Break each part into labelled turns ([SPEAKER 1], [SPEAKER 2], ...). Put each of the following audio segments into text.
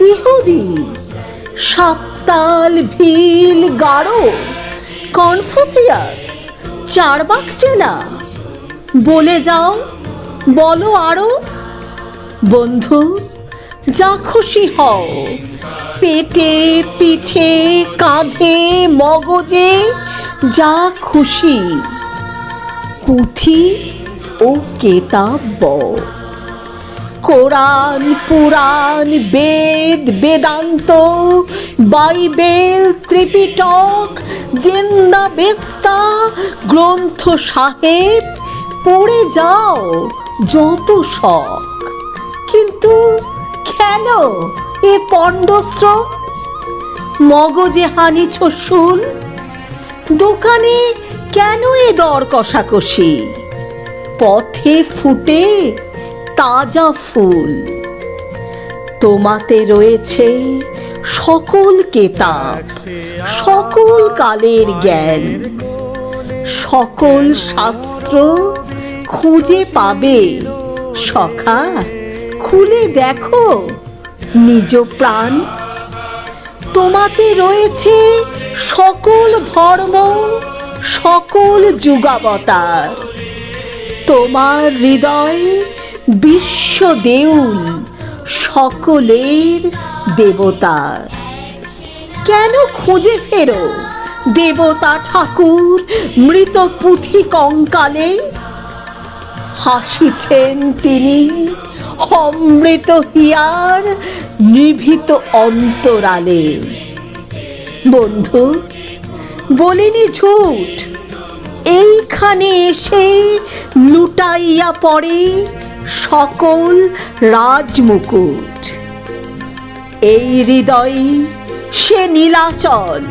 [SPEAKER 1] ইহুদি। সাপ্তাল ভিল গাঢ় কনফুসিয়াস, চারবাক চেলা বলে যাও, বলো আরও। বন্ধু, যা খুশি হও। পেটে পিঠে, কাঁধে, মগজে, যা খুশি। পুঁথি ও কেতাব বও। Quran, Purana, Veda, Vedanta, Bible, Tripitaka, Zend, Avesta, Granth Sahib, পড়ে যাও যত শখ। কিন্তু কেন এ পণ্ডশ্রম মগজে হানিছ শুল দোকানে কেন এ দর কষাকষি? পথে ফুটে তাজা ফুল। তোমাতে রয়েছে সকল কেতাব, সকল কালের জ্ঞান, সকল শাস্ত্র খুঁজে পাবে। সখা, খুলে দেখো নিজ প্রাণ। তোমাতে রয়েছে সকল ধর্ম, সকল যুগাবতার। তোমার হৃদয় বিশ্ব দেউল সকলের দেবতার কেন খুঁজে ফেরো, দেবতা ঠাকুর মৃত পুঁথি কঙ্কালে? হাসিছেন তিনি, অমৃত হিয়ার নিভৃত অন্তরালে। বন্ধু, বলিনি ঝুট, এইখানে এসে লুটাইয়া পড়ে সকল রাজমুকুট। এই হৃদয় সে নীলাচল,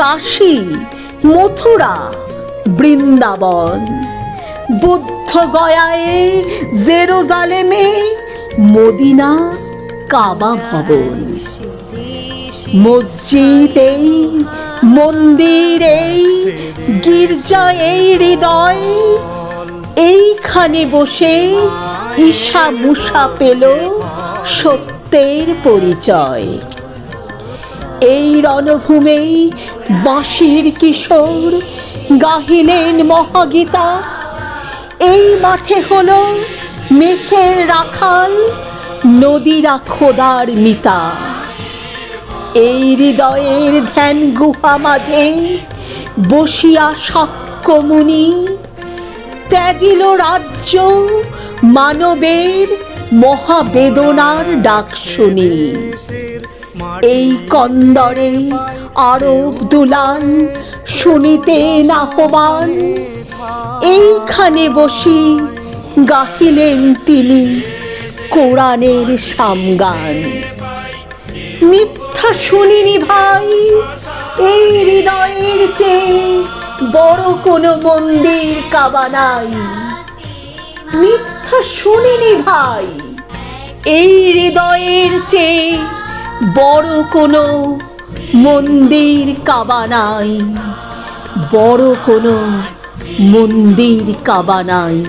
[SPEAKER 1] কাশী, মথুরা, বৃন্দাবন। বুদ্ধ গয়ায় জেরুজালেমে মদিনা কাবা ভবন। মসজিদ এই মন্দির এই গির্জা এই হৃদয়, এইখানে বসে ঈশা মুসা পেল সত্যের পরিচয়। এই রণভূমে বাঁশির কিশোর গাহিলেন মহাগীতা। এই মাঠে হলো মেষের রাখাল, নদীরা খোদার মিতা। এই হৃদয়ের ধ্যান গুহা মাঝে বসিয়া সাক্ষ্যমুনি ত্যাজিল রাজ্য মানবের মহাবেদনার ডাক শুনি। এই কন্দরে আরব দুলান শুনিতে নাহবান এইখানে বসি গাহিলেন তিনি কোরআনের সামগান। মিথ্যা শুনিনি ভাই, এই হৃদয়ের চেয়ে বড় কোনো মন্দির কাবা নাই। মিথ্যা শুনিনি ভাই। এই হৃদয়ের চেয়ে বড় কোনো মন্দির কাবা নাই। বড় কোনো মন্দির কাবা নাই।